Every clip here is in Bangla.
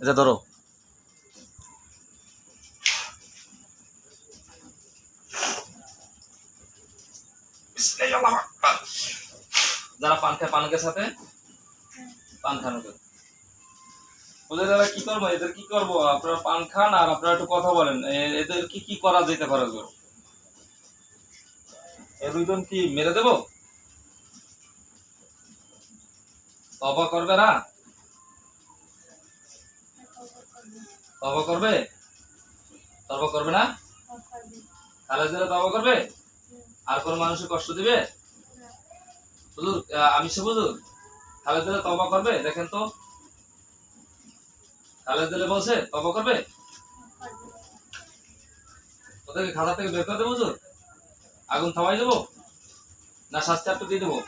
এটা ধরো। যারা পান খায় পানকের সাথে, পান খান ওদের দ্বারা কি করব? এদের কি করব? আপনারা পান খান আর আপনারা একটু কথা বলেন। এদের কি কি করা যেতে পারে এ কি মেরে দেবো? তবা করবে না? তবা করবে? করবে না? খালেদ দিলে করবে? আর কোন মানুষের কষ্ট দিবে? হুজুর আমি সে খালেদ দিলে তবা করবে? দেখেন তো। খালেদ দিলে বলছে করবে? ওদেরকে খাতা থেকে বের করে দেবো হুজুর? আগুন থামাই দেবো? না শাস্তি একটু দিয়ে দেবো?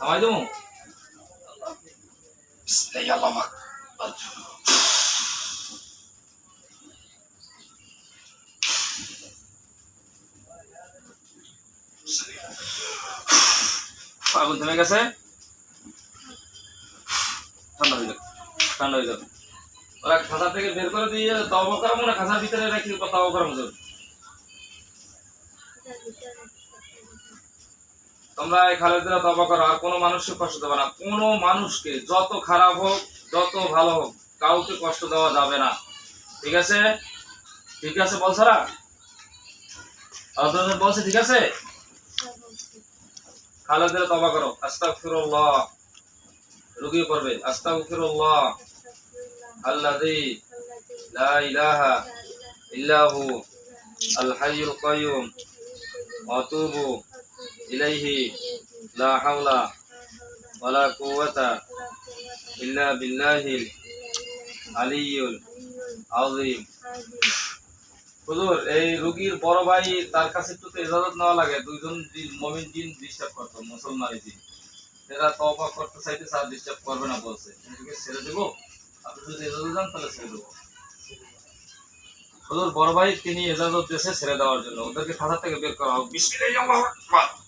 থামাই দেবো? আগুন থেমে গেছে। ঠান্ডা হয়ে যাবে, ঠান্ডা হয়ে যাবে। ওরা খাঁচা থেকে বের করে দিয়ে তবা করাবো না? খাঁচার ভিতরে রেখে তবা করাবো হুজুর? তোমরা এই খালেদরা তবা করো, আর কোনো মানুষকে কষ্ট দেবে না। কোনো মানুষকে যত খারাপ হোক, যত ভালো হোক, কাউকে কষ্ট দেওয়া যাবে না। ঠিক আছে? ঠিক আছে বলছরা আপনাদের বলছে ঠিক আছে? খালেদরা তবা করো। আস্তাগফিরুল্লাহ। রুগী পড়বে। আস্তাগফিরুল্লাহ। আল্লাযী লা ইলাহা ইল্লা হু আল হাইয়ুল কাইয়ুম আতুবু ইলাইহি লা হাওলা ওয়ালা কুওয়াতা ইল্লা বিল্লাহিল আলিয়্যুল আযীম হুজুর, এই রোগীর বড় ভাই তার কাছে তো ইজাজত নেওয়া লাগে। দুইজন মমিন জিন ডিস্টার্ব করতো জিন এরা তওবা করতে চাইতে স্যার ডিস্টার্ব করবে না বলছে। ছেড়ে দেবো? আপনি যদি ইজাজত দেন তাহলে ছেড়ে দেবো। হুজুর, বড় ভাই, তিনি ইজাজত দিয়েছে ছেড়ে দেওয়ার জন্য। ওদেরকে খাতা থেকে বের করা হোক। রহিম।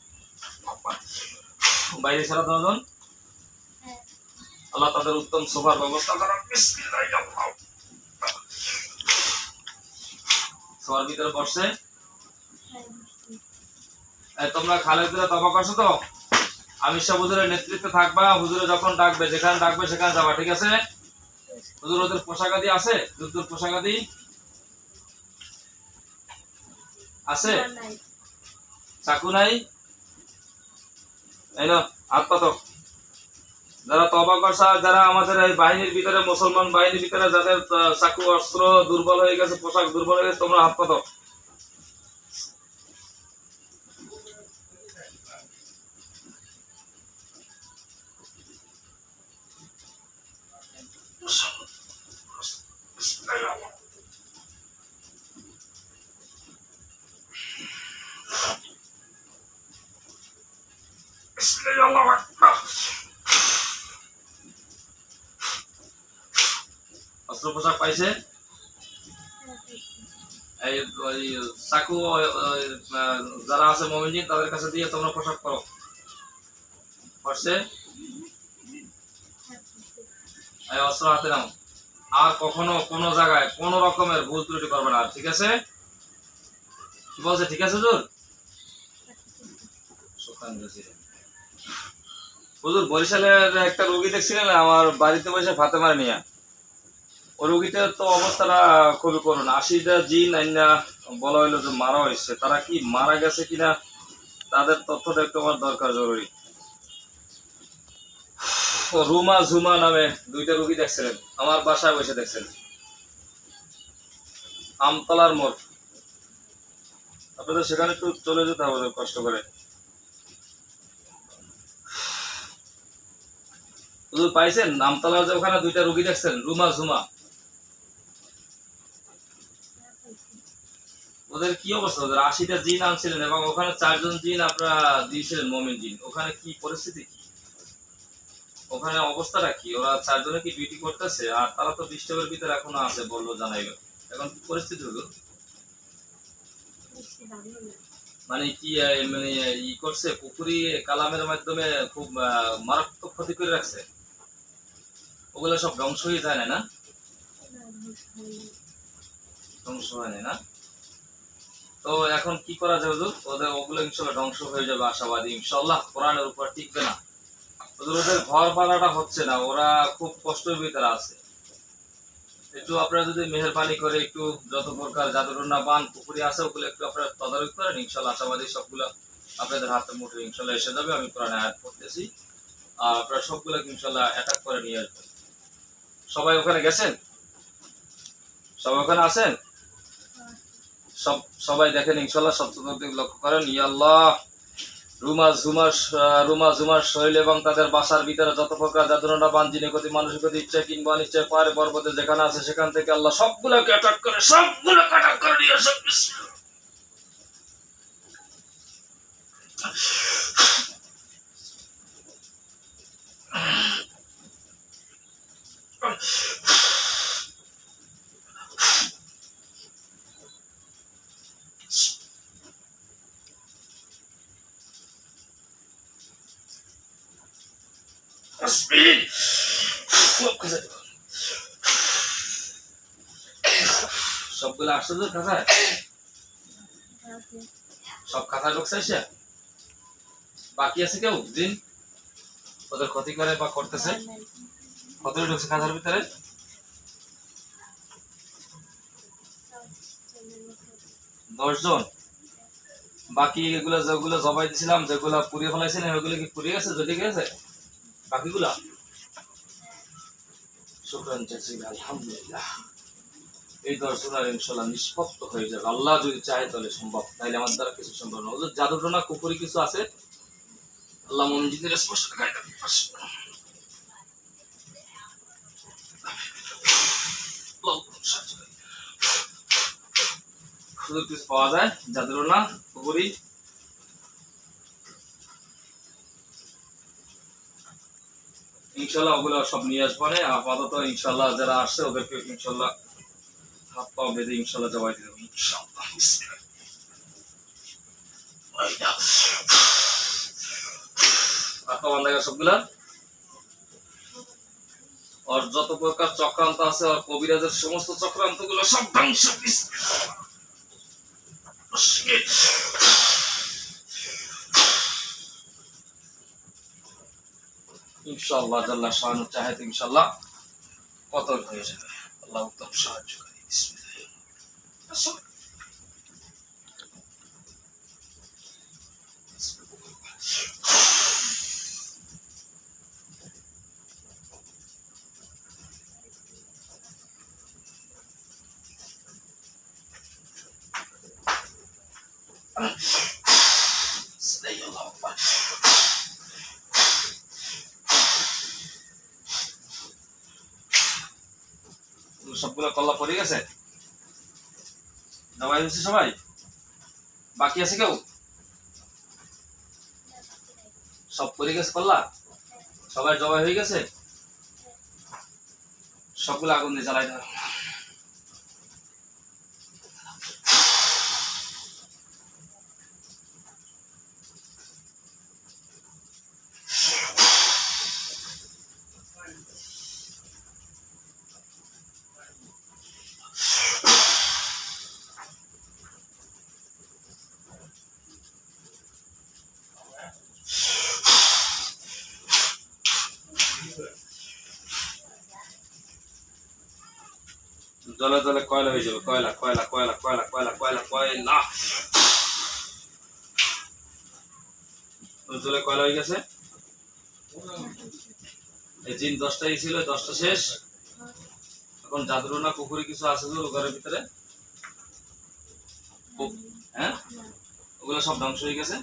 বাইরে ছাড়া দশজন আল্লাহ তাদের উত্তম ব্যবস্থা করেন ভিতরে বসছে। তোমরা খালেদরা তবা করছ তো? আমি সব হুজুরের নেতৃত্বে থাকবা। হুজুরে যখন ডাকবে যেখানে ডাকবে সেখানে যাবা ঠিক আছে? হুজুর ওদের পোশাকাদি আছে? যুদ্ধের পোশাকাদি? আছে? চাকু নাই? এই না পাতো যারা তবা করছে যারা আমাদের এই বাহিনীর ভিতরে মুসলমান বাহিনীর ভিতরে যাদের চাকু, অস্ত্র দুর্বল হয়ে গেছে, পোশাক দুর্বল হয়ে গেছে, তোমরা হাত পাতো অস্ত্র পোশাক পাইছে? এই যারা আছে মমিনজিন তাদের কাছে দিয়ে তোমরা পোশাক করো করছে এই অস্ত্র হাতে নাও। আর কখনো কোনো জায়গায় কোনো রকমের ভুল ত্রুটি করবে না। ঠিক আছে? কি বলছে? ঠিক আছে, হুজুর? সুখান হুজুর, বরিশালের একটা রোগী দেখছিলেন, আমার বাড়িতে বসে ফাতে মারে নিয়ে তো অবস্থাটা খুবই করুন আশিটা জিন আইনা বলা হইল যে মারা হয়েছে। তারা কি মারা গেছে কিনা, তাদের তথ্যটা একটু আমার দরকার জরুরি। রুমা ঝুমা নামে দুইটা রোগী দেখছিলেন। আমার বাসায় বসে দেখছেন আমতলার মোড়। আপনাদের সেখানে একটু চলে যেতে হবে, কষ্ট করে। হুজুর পাইছেন নামতলার যে ওখানে দুইটা রোগী দেখছেন, রুমা ঝুমা। ওদের কি অবস্থা? ওদের আশিটা জিন আনছিলেন এবং ওখানে চারজন জিন আপনারা দিয়েছিলেন মমিন জিন। ওখানে কি পরিস্থিতি কি? ওখানে অবস্থাটা কি? ওরা চারজনে কি ডিউটি করতেছে? আর তারা তো ডিস্টার্বের ভিতরে এখনও আছে বলল জানাইল এখন কি পরিস্থিতি হলো মানে কি মানে ই করছে? পুকুরি, কালামের মাধ্যমে খুব মারাত্মক ক্ষতি করে রাখছে? ওগুলো সব ধ্বংস হয়ে যায় না না? না ধ্বংস হয়নি না তো এখন কি করা যাবে হুজুর? ওদের ওগুলো ইনশাল্লাহ ধ্বংস হয়ে যাবে আশাবাদী ইনশাল্লাহ কোরআনের উপর টিকবে না। হুজুর, ওদের ঘর বানাটা হচ্ছে না, ওরা খুব কষ্টের ভিতরে আছে। একটু আপনারা যদি মেহরবানি করে একটু যত প্রকার জাদুরন্না বান পুকুরি আছে, ওগুলো একটু আপনারা তদারক করেন ইনশাল্লাহ আশাবাদী সবগুলো আপনাদের হাতে মুঠে ইনশাল্লাহ এসে যাবে, আমি কোরআনে আয়াত করতেছি আর আপনারা সবগুলোকে ইনশাল্লাহ অ্যাটাক করে নিয়ে আসবেন। সবাই ওখানে গেছেন? সবাই ওখানে আছেন? সব, সবাই দেখেন, ইনশাল্লাহ সত্যতাকে লক্ষ্য করেন। ইয়াল্লাহ রুমা ঝুমার রুমা ঝুমার শৈল এবং তাদের বাসার ভিতরে যত প্রকার যাতনা বান যিনি গতি মানুষের গতি ইচ্ছা কিংবা অনিচ্ছায় পারে পর্বতে যেখানে আছে সেখান থেকে আল্লাহ সবগুলোকে অ্যাটাক করে, সবগুলোকে অ্যাটাক করে নিয়ে আসে স্পিড সবগুলো আসছে তো খাঁচায় সব খাঁচায় ঢুকছে এসে? বাকি আছে কেউ? দিন? ওদের ক্ষতি করে বা করতেছে। কত ঢুকছে ভিতরে সব চলে গেছে। দশ জন। বাকি এগুলো যেগুলো জবাই দিছিলাম, যেগুলো পুড়িয়ে ফেলাইছিলাম ওগুলো কি পুড়িয়ে গেছে গেছে? বাকিগুলা? ইনশাল্লাহ নিষ্পত্ত হয়ে যাবে। আল্লাহ যদি চায় তাহলে সম্ভব। তাইলে আমার দ্বারা কিছু সম্ভব না। জাদুটনা কুপুরি কিছু আছে? আল্লাহ মনজিদের স্পষ্ট কিছু পাওয়া যায় কুপুরি ইনশাল্লাহ ওগুলো সব নিয়ে না আপাতত ইনশাল্লাহ যারা আসছে, ওদেরকে ইনশাল্লাহ হাত বেঁধে ইনশাল্লাহ জবাই না। ওর যত প্রকার চক্রান্ত আছে, আর কবিরাজের সমস্ত চক্রান্তগুলো সব ধ্বংস ইনশাআল্লাহ জাল্লা শাহানু চাহেদ ইনশাল্লাহ কত হয়ে যাবে। আল্লাহ উত্তম সাহায্য করে। বিসমিল্লাহ। সবগুলো কল্লা পড়ে গেছে? জবাই হয়েছে সবাই? বাকি আছে কেউ? সব পড়ে গেছে কল্লা? সবাই জবাই হয়ে গেছে? সবগুলো আগুন দিয়ে জ্বালাই দাও। জলে জলে কয়লা হয়ে যাবে, কয়লা কয়লা কয়লা কয়লা কয়লা কয়লা কয়লা। জলে কয়লা হয়ে গেছে? এই জিন দশটাই ছিল, দশটা শেষ। এখন জাদুরনা পুকুরে কিছু আছে তো ঘরের ভিতরে? হ্যাঁ? ওগুলো সব ধ্বংস হয়ে গেছে।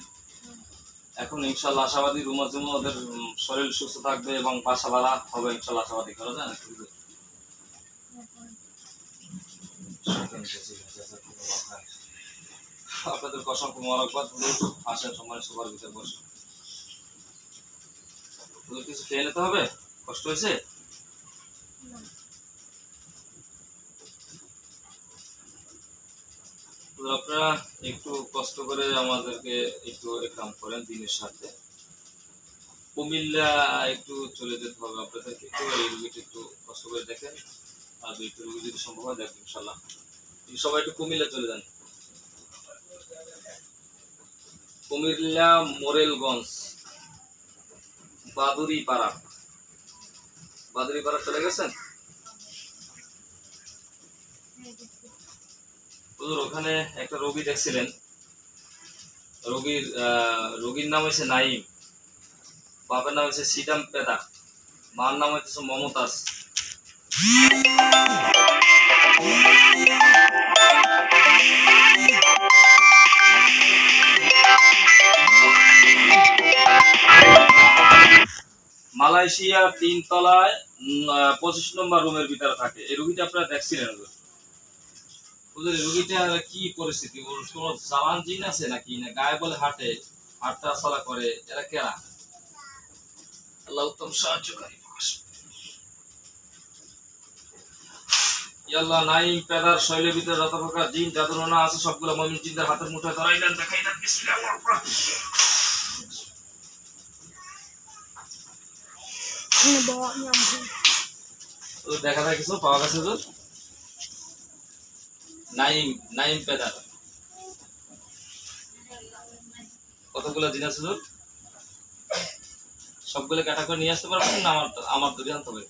এখন ইনশাল্লাহ আশাবাদী রুমা জুমা ওদের শরীর সুস্থ থাকবে এবং বাসা ভাড়া হবে ইনশাল্লাহ আশাবাদী করা যায় আপনাদের অসংখ্য মরকবাদ হুজুর, আসেন, সময় সবার ভিতরে বসে। কিছু খেয়ে নিতে হবে? কষ্ট হয়েছে। আপনারা একটু কষ্ট করে আমাদেরকে একটু এক কাম করেন দিনের সাথে। কুমিল্লা একটু চলে যেতে হবে আপনাদেরকে একটু, এই রুগীটা একটু কষ্ট করে দেখেন। আর দুইটা রুগী যদি সম্ভব হয় দেখবেন ইনশাল্লাহ সবাই একটু কুমিল্লা চলে যান। কুমিল্লা মোরেলগঞ্জ বাদুরি পাড়া বাদুরি পাড়া চলে গেছেন? ওখানে একটা রোগী দেখছিলেন। রোগীর রোগীর নাম হচ্ছে নাইম। বাবার নাম হচ্ছে সিদাম পেদা। মার নাম হচ্ছে মমতাজ। মালয়েশিয়া তিন তলায় পঁচিশ নম্বর রুমের ভিতরে থাকে। এই রুগীটা আপনারা দেখছিলেন কি পরিস্থিতি? ওর কোনো জিন আছে নাকি? না গায়ে বলে হাঁটে হাঁটটা চলা করে, এরা আল্লাহ উত্তম সাহায্যকারী ইয়াল্লাহ, নাইম, পেদার, শৈলের ভিতরে যত প্রকার জিন জাদুরনা আছে, সবগুলো মমিন জিনদের হাতের মুঠোয় ধরাই দেন দেখাই দেখা যায় কিছু পাওয়া গেছে ওদের নাইম নাইম পেদার। কতগুলো জিন আছে ওদের সবগুলো কাটা করে নিয়ে আসতে পারবেন না? আমার আমার দূরে আনতে হবে।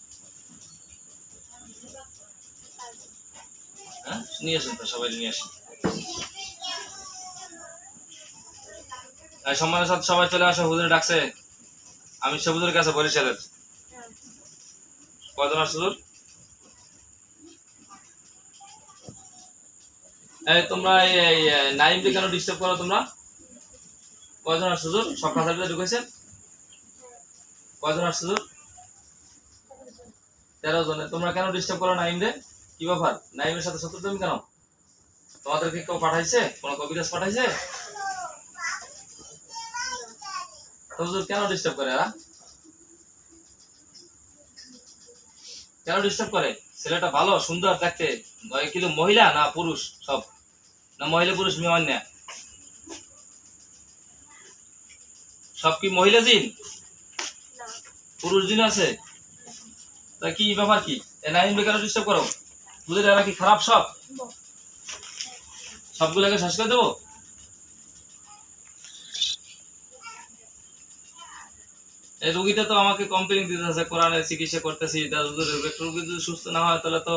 হ্যাঁ? নিয়ে আসুন তো, সবাই নিয়ে আসুন। সম্মানের সাথে সবাই চলে আসো, হুজুর ডাকছে। আমি সবুজের কাছে বরিশালের কজন আসছে তোমরা নাইমকে কেন ডিস্টার্ব করো তোমরা? কয়জন আসছে হুজুর? সকাল সার্ভিসে ঢুকেছেন? কয়জন আসছে তেরো জনে। তোমরা কেন ডিস্টার্ব করো নাইম রে? কি ব্যাপার? নাইমের সাথে শত্রু তুমি কেন? তোমাদেরকে কেউ পাঠাইছে? কোনো কবিরাজ পাঠাইছে? কেন ডিস্টার্ব করে এরা? কেন ডিস্টার্ব করে? ছেলেটা ভালো সুন্দর দেখতে। কিন্তু মহিলা না পুরুষ সব? না মহিলা পুরুষ মেয়ে অন্য? সব কি মহিলা জিন? পুরুষ জিন আছে? তা কি ব্যাপার কি? এ নাইন কেন ডিস্টার্ব করো? বুঝলে এরা কি খারাপ সব. সবগুলোকে শেষ করে দেবো? রুগীটা তো আমাকে কমপ্লেন দিতেছে কোরআনের চিকিৎসা করতেছি রুগী যদি সুস্থ না হয়, তাহলে তো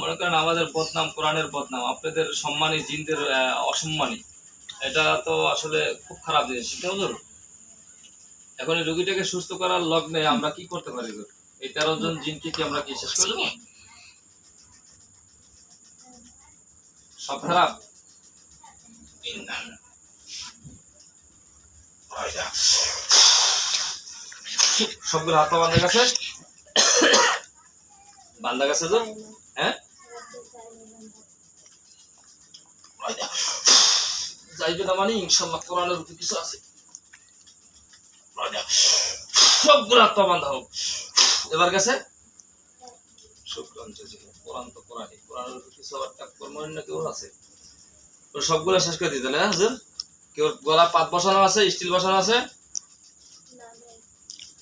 মনে করেন আমাদের বদনাম, কোরআনের বদনাম, আপনাদের সম্মানী জিনদের অসম্মানী। এটা তো আসলে খুব খারাপ জিনিস ঠিক এখন এই রুগীটাকে সুস্থ করার লগ্নে আমরা কি করতে পারি? এই তেরো জন জিনকে কি আমরা কি শেষ করে দেবো? সব খারাপ? সবগুলো হাত গেছে। বান্ধা গেছে হ্যাঁ? যাইবে না মানে ইনশাল্লাহ কোরআনের উপর কিছু আছে। সবগুলো হাত বান্ধা হোক। এবার গেছে? তো সবগুলো শেষ করে দিতে হ্যাঁ হুজুর? কেউ গলা পাত বসানো আছে, স্টিল বসানো আছে?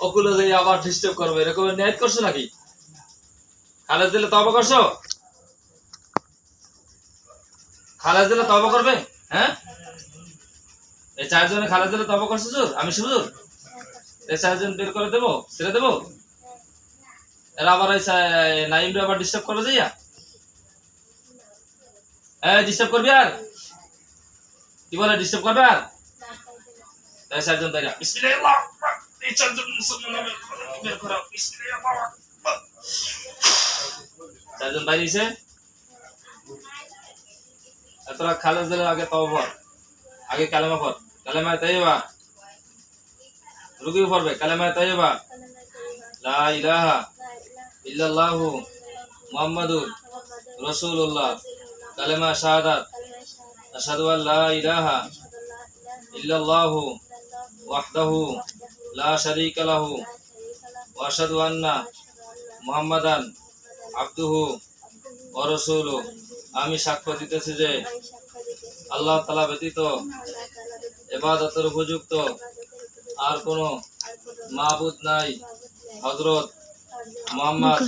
অকুলে যাই আবার ডিস্টার্ব করবে। এরকম ন্যায় করছ নাকি? খালেদ দিলে তবা করছ? খালেদ দিলে তবা করবে? হ্যাঁ? এই চারজনে খালেদ দিলে তবা করছ জোর আমি সুজুর এই চারজন বের করে দেবো? ছেড়ে দেবো? এরা আবার চা- নাইমরে আবার ডিস্টার্ব করে যাইয়া? হ্যাঁ ডিস্টার্ব করবি আর? কি বলে ডিস্টার্ব করবে আর? চারজন তাই বিসমিল্লাহ। এই চারজন মুসলমান বের করো চারজন বাইরেছে তোরা খালেদ দিলে আগে তবা আগে কালেমা পর কালেমা তাইবা রুগী পড়বে কালেমা তাইবা লা ইলাহা ইল্লাল্লাহু মুহাম্মাদুর রাসূলুল্লাহ। কালেমা শাহাদাত। আশহাদু আল লা ইলাহা ইল্লাল্লাহু ওয়াহদাহু লা শারীকা লাহু ওয়া আশহাদু আন্না মুহাম্মাদান আবদুহু ওয়া রাসূলুহু। আমি সাক্ষ্য দিতেছি যে আল্লাহ তাআলা ব্যতীত ইবাদতের উপযুক্ত আর কোনো মাবুদ নাই। হযরত মুহাম্মদ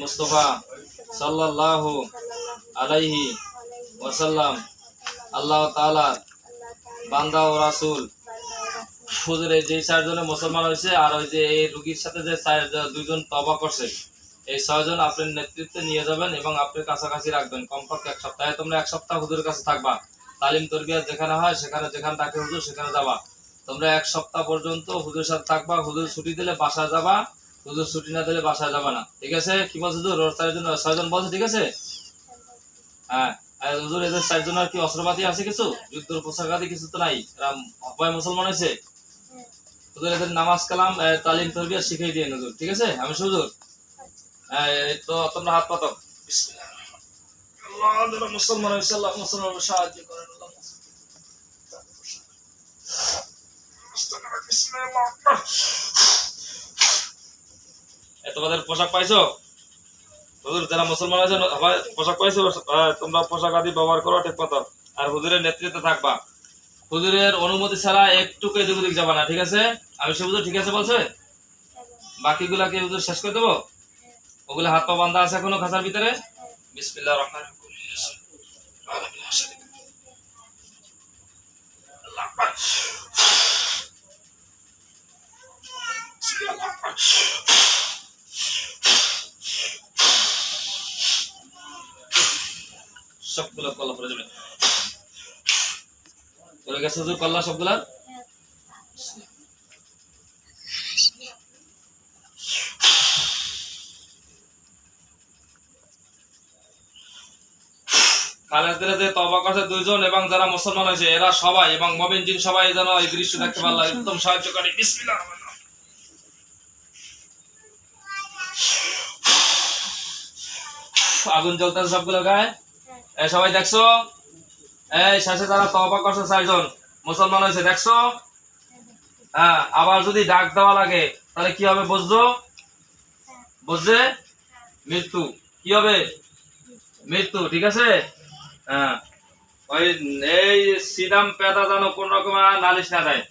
মুস্তফা সাল্লাল্লাহু আলাইহি ওয়াসাল্লাম আল্লাহ তাআলা বান্দা ও রাসূল হুজুরে যে চারজনে মুসলমান হয়েছে আর ওই যে এই রুগীর সাথে যে চার দুইজন তবা করছে, এই ছয়জন আপনার নেতৃত্বে নিয়ে যাবেন এবং কাছাকাছি রাখবেন। কমপক্ষে এক সপ্তাহে। তোমরা এক সপ্তাহ হুজুরের কাছে থাকবা। তালিম তরবিয়া যেখানে হয়, সেখানে যেখানে ডাকে হুজুর, সেখানে যাবা। তোমরা এক সপ্তাহ পর্যন্ত হুজুরের সাথে থাকবা। হুজুর ছুটি দিলে যাবা। হুজুর ছুটি না দিলে বাসায় যাবা না। ঠিক আছে? কি বলছে হুজুর? চারজন ছয়জন বলছে, ঠিক আছে? হ্যাঁ। হুজুর, এদের চারজনের কি অস্ত্রপাতি আছে কিছু? যুদ্ধ পোশাক আদি কিছু তো নাই? এরা মুসলমান হয়েছে? হুজুর এদের নামাজ কালাম তালিম তরবিয়া শিখিয়ে দিয়ে হুজুর ঠিক আছে? আমি হ্যাঁ, তো তোমরা হাত পাতো যারা মুসলমান হয়েছে মুসলমান সাহায্য করেন তোমাদের পোশাক পাইছো? হুজুর যারা মুসলমান আছে পোশাক পাইছো? তোমরা পোশাক আদি ব্যবহার করো ঠিক মতো। আর হুজুরের নেতৃত্বে থাকবা। হুজুরের অনুমতি ছাড়া একটু এদিক ওদিক যাবা না, ঠিক আছে? আমি সে হুজুর ঠিক আছে বলছে? বাকিগুলা কি হুজুর শেষ করে দেবো? ওগুলো হাত পা বান্ধা আছে এখনও খাঁচার ভিতরে? বিসমিল্লাহ রহমান কল্লা পরে যাবে গেছে হুজুর কল্লা সবগুলা দুইজন এবং যারা মুসলমান হয়েছে, এরা সবাই এবং মবিন জিন সবাই যেন এই দৃশ্য দেখতে পারল। একদম সাহায্য করে। আগুন জ্বলতেছে সবগুলো গায়ে? সবাই দেখছ? এই শেষে যারা তবা করছে চারজন মুসলমান হয়েছে দেখছ? হ্যাঁ আবার যদি ডাক দেওয়া লাগে তাহলে কি হবে বুঝছ? বুঝছে? মৃত্যু। কি হবে? মৃত্যু ঠিক আছে? হ্যাঁ। এই সিদাম পেতা যেন কোন রকম নালিশ না দেয়।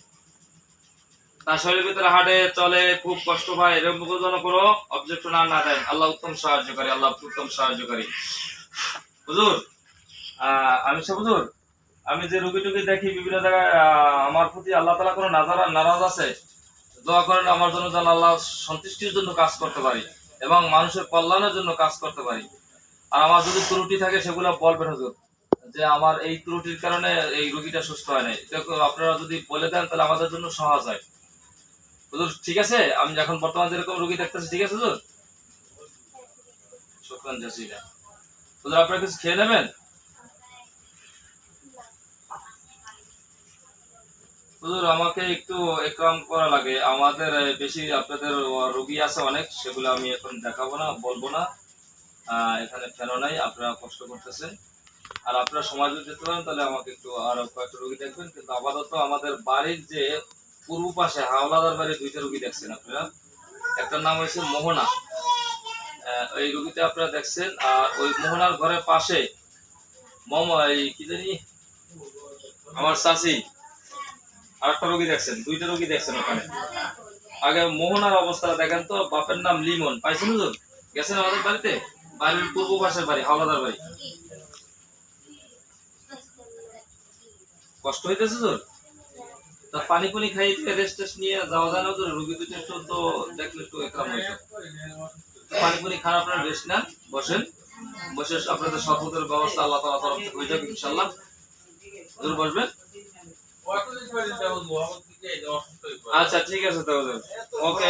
তার শরীরের ভিতরে হাঁটে চলে খুব কষ্ট পায় এরকম যেন কোনো অবজেকশন আর না দেয়। আল্লাহ উত্তম সাহায্যকারী আল্লাহ উত্তম সাহায্যকারী আহ, আমি সে হুজুর, আমি যে রুগী টুগী দেখি বিভিন্ন জায়গায় আমার প্রতি আল্লাহ তালা কোনো নাজারা নারাজ আছে? দোয়া করেন আমার জন্য যেন আল্লাহ সন্তুষ্টির জন্য কাজ করতে পারি এবং মানুষের কল্যাণের জন্য কাজ করতে পারি। আর আমার যদি ত্রুটি থাকে, সেগুলো বলবেন হুজুর, যে আমার এই ত্রুটির কারণে এই রুগীটা সুস্থ হয় নাই। আপনারা যদি বলে দেন, তাহলে আমাদের জন্য সহজ হয়। হুজুর, ঠিক আছে? আমি এখন বর্তমান যেরকম রুগী দেখতেছি, ঠিক আছে হুজুর? শুক্রান জাসিলা হুজুর, আপনারা কিছু খেয়ে নেবেন? হুজুর, আমাকে একটু একরাম করা লাগে। আমাদের বেশি আপনাদের রোগী আছে অনেক, সেগুলো আমি এখন দেখাবো না, বলব না। এখানে ফেনো নাই, আপনারা কষ্ট করতেছেন। আর আপনারা সময় যদি দিতে পারেন, তাহলে আমাকে একটু আরও কয়েকটা রোগী দেখবেন। কিন্তু আপাতত আমাদের বাড়ির যে পূর্ব পাশে, হাওলাদার বাড়ি দুইটা রোগী দেখছেন আপনারা। একটার নাম হয়েছে মোহনা। এই রোগীটা আপনারা দেখছেন, আর ওই মোহনার ঘরের পাশে, মম, এই কি জানি, আমার চাষি আর একটা রোগী দেখছেন, দুইটা রোগী দেখছেন ওখানে। আগে মোহনার অবস্থা দেখেন তো, বাপের নাম লিমন। পাইছেন হুজুর? গেছেন আমাদের বাড়িতে? বাড়ির পূর্ব পাশের বাড়ি, হাওলাদার বাড়ি। কষ্ট হইতেছে তোর তা পানি পানি খাই রেস্ট টেস্ট নিয়ে যাওয়া যায় না তোর রুগী দুটো একটু তো দেখলে একটু একরাম হইতো। পানি পানি খান আপনার রেস্ট নেন, বসেন। বসে আপনাদের সর্বতের ব্যবস্থা আল্লাহ তালা তরফ থেকে হয়ে যাবে ইনশাল্লাহ বসবেন। আচ্ছা ঠিক আছে তাহলে। ওকে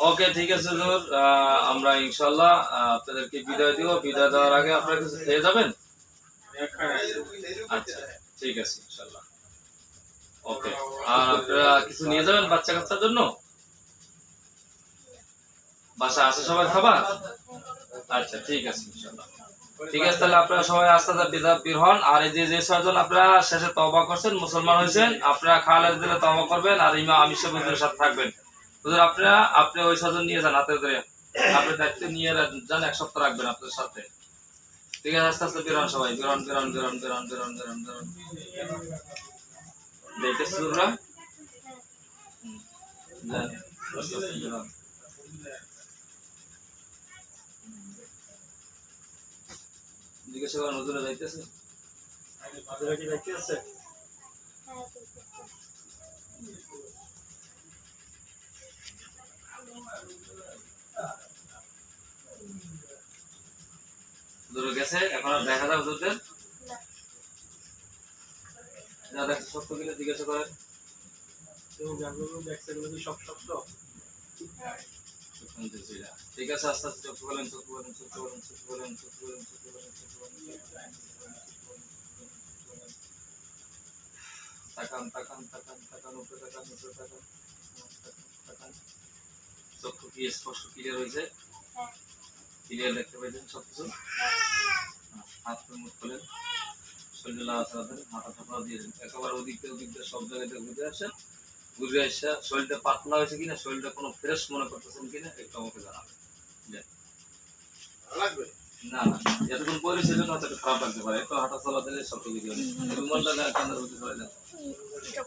ওকে ঠিক আছে আহ, আমরা ইনশাল্লাহ আপনাদেরকে বিদায় দিব। বিদায় দেওয়ার আগে আপনারা কিছু খেয়ে যাবেন? আচ্ছা ঠিক আছে ইনশাল্লাহ ওকে আর আপনারা কিছু নিয়ে যাবেন বাচ্চা কাচ্চার জন্য? বাসা আছে সবাই খাবার? আচ্ছা ঠিক আছে ইনশাআল্লাহ। ঠিক আছে, তাহলে আপনারা সবাই আস্তে আস্তে বের হন আর এই যে যে ছয়জন আপনারা শেষে তওবা করছেন, মুসলমান হয়েছেন, আপনারা খালেদ দিলে তওবা করবেন আর ইমা আমিষ সাথে থাকবেন। আপনারা, আপনি ওই ছয়জন নিয়ে যান, হাতে ধরে। আপনি দায়িত্ব নিয়ে যান, এক সপ্তাহ রাখবেন আপনাদের সাথে। ঠিক আছে, আস্তে আস্তে বের হন সবাই, বের হন বের হন বের হন বের হন, বের হন বের হন বের হন দেখতে সুররা যান আস্তে আস্তে বের হন জিজ্ঞাসা করেন যাইতেছে। কি হুজুরে গেছে এখন আর দেখা হুজুরদের না যা দেখছে সত্য কিনা জিজ্ঞাসা করেন। তুমি জানগুলো দেখছে সব না। ঠিক আছে আস্তে আস্তে চোখ বলেন চোখ বলেন চোখ বলেন চোখ বলেন চোখ বলেন চোখ বলেন চোখ বলেন তাকান তাকান তাকান তাকান উপরে তাকান উপরে তাকান তাকান, চক্ষু কি স্পষ্ট ক্লিয়ার হয়েছে হ্যাঁ ক্লিয়ার দেখতে পাইছেন সব কিছু হ্যাঁ হাত মুখ খোলেন শরীরে লাগাছাড়া দেন মাথা ঠাপড়া দিয়ে একেবারে ওদিক ওদিক সব জায়গাতে ঘুরে আসেন ঘুরে এসে শরীরটা পাতলা হয়েছে কিনা শরীরটা কোনো ফ্রেশ মনে করতেছেন কিনা একটু আমাকে জানাবেন। লাগবে? না না এতক্ষণ পরে সেজন্য হয়তো খারাপ লাগতে পারে। একটু হাঁটা চলা দিলে সব কিছু রুমাল লাগা কান্দার মধ্যে চলে যান এটা